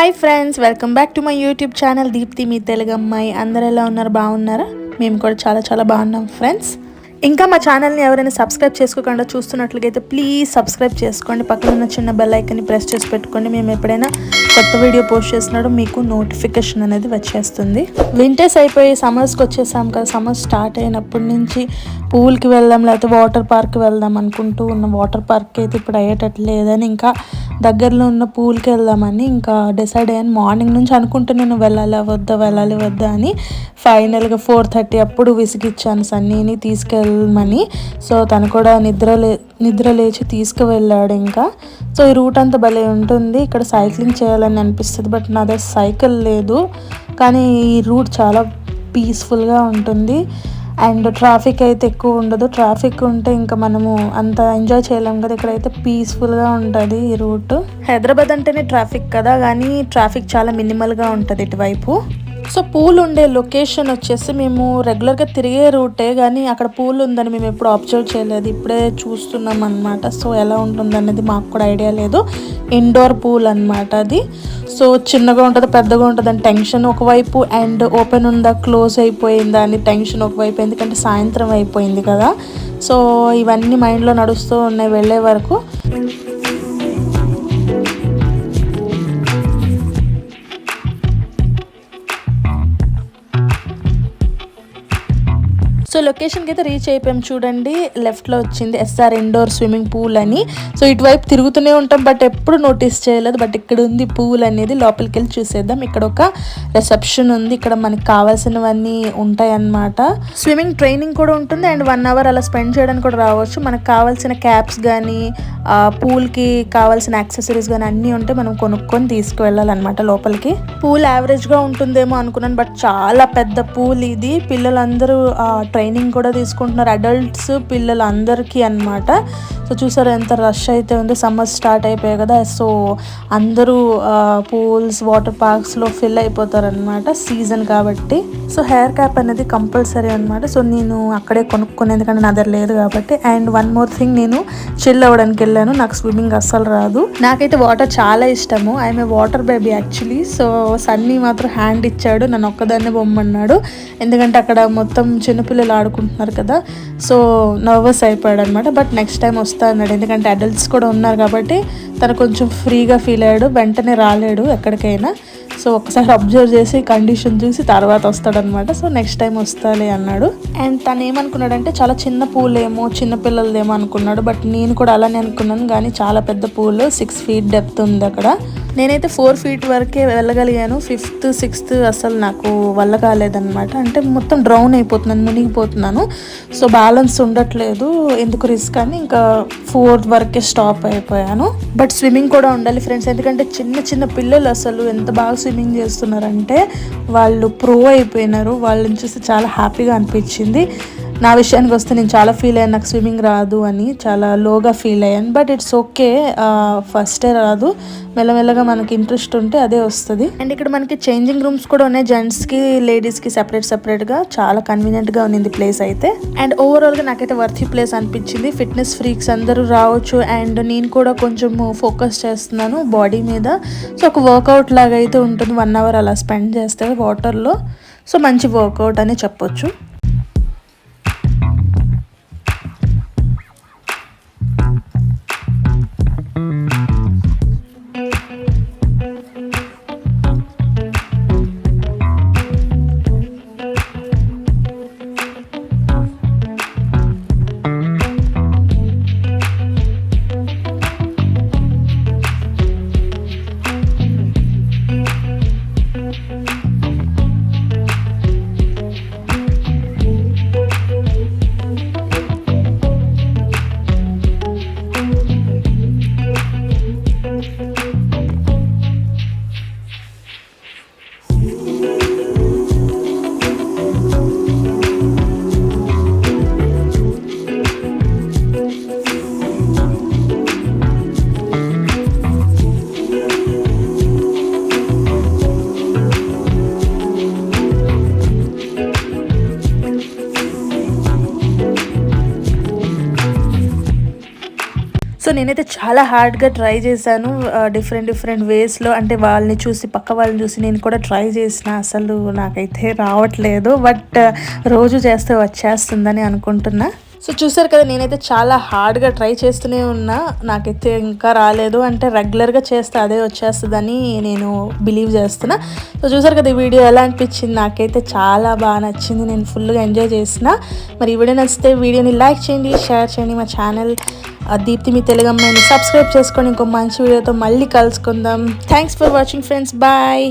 Hi friends welcome back to my YouTube channel Deepti మీ తెలుగు అమ్మాయి అందరు ఎలా ఉన్నారు? బాగున్నారా? మేము కూడా చాలా చాలా బాగున్నాం ఫ్రెండ్స్ ఇంకా మా ఛానల్ని ఎవరైనా సబ్స్క్రైబ్ చేసుకోకుండా చూస్తున్నట్లయితే ప్లీజ్ సబ్స్క్రైబ్ చేసుకోండి. పక్కన ఉన్న చిన్న బెల్ ఐకన్ని ప్రెస్ చేసి పెట్టుకోండి. మేము ఎప్పుడైనా కొత్త వీడియో పోస్ట్ చేసినాడు మీకు నోటిఫికేషన్ అనేది వచ్చేస్తుంది. వింటర్స్ అయిపోయి సమ్మర్స్కి వచ్చేసాం కదా. సమ్మర్ స్టార్ట్ అయినప్పటి నుంచి పూల్కి వెళ్దాం లేకపోతే వాటర్ పార్క్ వెళ్దాం అనుకుంటూ ఉన్న వాటర్ పార్క్ అయితే ఇప్పుడు అయ్యేటట్లు లేదని ఇంకా దగ్గరలో ఉన్న పూల్కి వెళ్దామని ఇంకా డిసైడ్ అయ్యాను. మార్నింగ్ నుంచి అనుకుంటున్నాను వెళ్ళాలా వద్దా వెళ్ళాలి వద్దా అని ఫైనల్గా ఫోర్ థర్టీ అప్పుడు విసిగిచ్చాను సన్నీని తీసుకెళ్ళమని. సో తను కూడా నిద్ర లే నిద్ర లేచి తీసుకువెళ్ళాడు ఇంకా. సో ఈ రూట్ అంతా భలే ఉంటుంది. ఇక్కడ సైక్లింగ్ చేయాలి చేయాలని అనిపిస్తుంది బట్ నా దగ్గర సైకిల్ లేదు. కానీ ఈ రూట్ చాలా పీస్ఫుల్గా ఉంటుంది. అండ్ ట్రాఫిక్ అయితే ఎక్కువ ఉండదు. ట్రాఫిక్ ఉంటే ఇంకా మనము అంత ఎంజాయ్ చేయలేం కదా. ఇక్కడైతే పీస్ఫుల్గా ఉంటుంది ఈ రూట్ హైదరాబాద్ అంటేనే ట్రాఫిక్ కదా. కానీ ట్రాఫిక్ చాలా మినిమల్గా ఉంటుంది ఇటువైపు. సో పూల్ ఉండే లొకేషన్ వచ్చేసి మేము రెగ్యులర్గా తిరిగే రూటే కానీ అక్కడ పూల్ ఉందని మేము ఎప్పుడు అబ్జర్వ్ చేయలేదు. ఇప్పుడే చూస్తున్నాం అనమాట సో ఎలా ఉంటుంది అనేది మాకు కూడా ఐడియా లేదు. ఇండోర్ పూల్ అనమాట అది. సో చిన్నగా ఉంటుంది పెద్దగా ఉంటుంది అని టెన్షన్ ఒకవైపు అండ్ ఓపెన్ ఉందా క్లోజ్ అయిపోయిందా అని టెన్షన్ ఒకవైపు ఎందుకంటే సాయంత్రం అయిపోయింది కదా. సో ఇవన్నీ మైండ్లో నడుస్తూ ఉన్నాయి వెళ్ళే వరకు. సో లొకేషన్కి అయితే రీచ్ అయిపోయాం. చూడండి లెఫ్ట్లో వచ్చింది ఎస్ఆర్ ఇండోర్ స్విమ్మింగ్ పూల్ అని. సో ఇటువైపు తిరుగుతూనే ఉంటాం బట్ ఎప్పుడు నోటీస్ చేయలేదు. బట్ ఇక్కడ ఉంది పూల్ అనేది లోపలికి వెళ్ళి చూసేద్దాం. ఇక్కడ ఒక రిసెప్షన్ ఉంది ఇక్కడ మనకి కావాల్సినవన్నీ ఉంటాయి అన్నమాట స్విమ్మింగ్ ట్రైనింగ్ కూడా ఉంటుంది. అండ్ వన్ అవర్ అలా స్పెండ్ చేయడానికి కూడా రావచ్చు. మనకు కావాల్సిన క్యాప్స్ కానీ పూల్కి కావాల్సిన యాక్సెసరీస్ కానీ అన్నీ ఉంటే మనం కొనుక్కొని తీసుకువెళ్ళాలన్నమాట లోపలికి. పూల్ యావరేజ్గా ఉంటుందేమో అనుకున్నాను బట్ చాలా పెద్ద పూల్ ఇది. పిల్లలందరూ ట్రైనింగ్ కూడా తీసుకుంటున్నారు అడల్ట్స్ పిల్లలు అందరికీ అనమాట సో చూసారు ఎంత రష్ అయితే ఉంది. సమ్మర్ స్టార్ట్ అయిపోయాయి కదా. సో అందరూ పూల్స్ వాటర్ పార్క్స్లో ఫిల్ అయిపోతారనమాట సీజన్ కాబట్టి. సో హెయిర్ క్యాప్ అనేది కంపల్సరీ అనమాట సో నేను అక్కడే కొనుక్కునే ఎందుకంటే నా దగ్గర లేదు కాబట్టి. అండ్ వన్ మోర్ థింగ్ నేను చిల్ అవ్వడానికి వెళ్ళాను. నాకు స్విమ్మింగ్ అస్సలు రాదు. నాకైతే వాటర్ చాలా ఇష్టము. I'm a water baby actually so Sunny మాత్రం హ్యాండ్ ఇచ్చాడు. నన్ను ఒక్కదాన్నే బొమ్మన్నాడు ఎందుకంటే అక్కడ మొత్తం చిన్నపిల్లలు ఆడుకుంటున్నారు కదా. సో నర్వస్ అయిపోయాడు అనమాట బట్ నెక్స్ట్ టైం వస్తా అన్నాడు ఎందుకంటే అడల్ట్స్ కూడా ఉన్నారు కాబట్టి తను కొంచెం ఫ్రీగా ఫీల్ అయ్యాడు. వెంటనే రాలేడు ఎక్కడికైనా. సో ఒకసారి అబ్జర్వ్ చేసి కండిషన్ చూసి తర్వాత వస్తాడనమాట. సో నెక్స్ట్ టైం వస్తాలే అన్నాడు. అండ్ తను ఏమనుకున్నాడంటే చాలా చిన్న పూలేమో చిన్న పిల్లలదేమో అనుకున్నాడు. బట్ నేను కూడా అలానే అనుకున్నాను. కానీ చాలా పెద్ద పూలు సిక్స్ ఫీట్ డెప్త్ ఉంది అక్కడ. నేనైతే ఫోర్ ఫీట్ వరకే వెళ్ళగలిగాను. ఫిఫ్త్ సిక్స్త్ అసలు నాకు వల్ల కాలేదన్నమాట. అంటే మొత్తం డ్రౌన్ అయిపోతున్నాను మునిగిపోతున్నాను. సో బ్యాలెన్స్ ఉండట్లేదు ఎందుకు రిస్క్ అని ఇంకా ఫోర్త్ వరకే స్టాప్ అయిపోయాను. బట్ స్విమ్మింగ్ కూడా ఉండాలి ఫ్రెండ్స్ ఎందుకంటే చిన్న చిన్న పిల్లలు అసలు ఎంత బాగా స్విమ్మింగ్ చేస్తున్నారంటే వాళ్ళు ప్రో అయిపోయినారు. వాళ్ళని చూసి చాలా హ్యాపీగా అనిపించింది. నా విషయానికి వస్తే నేను చాలా ఫీల్ అయ్యాను. నాకు స్విమ్మింగ్ రాదు అని చాలా లోగా ఫీల్ అయ్యాను. బట్ ఇట్స్ ఓకే ఫస్టే రాదు. మెల్లమెల్లగా మనకి ఇంట్రెస్ట్ ఉంటే అదే వస్తుంది. అండ్ ఇక్కడ మనకి చేంజింగ్ రూమ్స్ కూడా ఉన్నాయి. జెంట్స్కి లేడీస్కి సెపరేట్ సెపరేట్గా చాలా కన్వీనియంట్గా ఉంది ప్లేస్ అయితే. అండ్ ఓవరాల్గా నాకైతే వర్త్ ప్లేస్ అనిపించింది. ఫిట్నెస్ ఫ్రీక్స్ అందరూ రావచ్చు. అండ్ నేను కూడా కొంచెం ఫోకస్ చేస్తున్నాను బాడీ మీద. సో ఒక వర్కౌట్ లాగా అయితే ఉంటుంది. వన్ అవర్ అలా స్పెండ్ చేస్తే వాటర్లో సో మంచి వర్కౌట్ అని చెప్పొచ్చు. Mm-hmm. సో నేనైతే చాలా హార్డ్గా ట్రై చేశాను డిఫరెంట్ డిఫరెంట్ వేస్లో. అంటే వాళ్ళని చూసి పక్క వాళ్ళని చూసి నేను కూడా ట్రై చేసిన. అసలు నాకైతే రావట్లేదు. బట్ రోజు చేస్తే వచ్చేస్తుందని అనుకుంటున్నా. సో చూసారు కదా నేనైతే చాలా హార్డ్గా ట్రై చేస్తూనే ఉన్నా. నాకైతే ఇంకా రాలేదు. అంటే రెగ్యులర్గా చేస్తే అదే వచ్చేస్తుందని నేను బిలీవ్ చేస్తున్నా. సో చూసారు కదా ఈ వీడియో ఎలా అనిపించింది? నాకైతే చాలా బాగా నచ్చింది. నేను ఫుల్గా ఎంజాయ్ చేసిన మరి ఈ వీడియో నచ్చితే వీడియోని లైక్ చేయండి షేర్ చేయండి మా ఛానల్. దీప్తి మీ తెలుగు అమ్మాయిని సబ్స్క్రైబ్ చేసుకొని ఇంకో మంచి వీడియోతో మళ్ళీ కలుసుకుందాం. Thanks for watching friends. Bye.